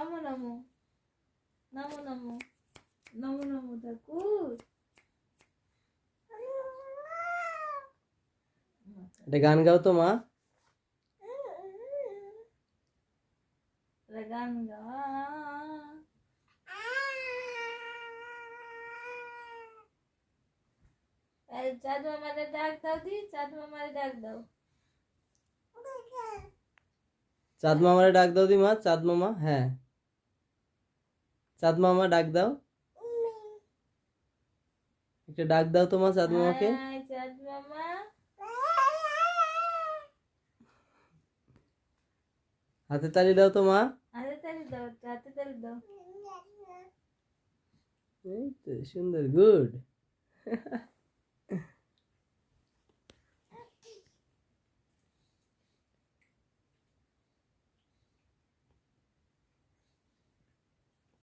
নমো নমো নমো নমো নমো নমো ঠাকুর একটা গান গাও তো মা একটা গান গা চাঁদ মামারে ডাক দাও দি চাঁদ মামারে ডাক দাও চাঁদ মামারে ডাক দাও দি মা চাঁদ মামা হ্যাঁ চাঁদ মামা ডাক দাও একটা ডাক দাও তো মা চাঁদ মামাকে হাই, চাঁদ মামা হাতে তালি দাও তো মা হাতে তালি দাও হাতে তালি দাও এই তো সুন্দর গুড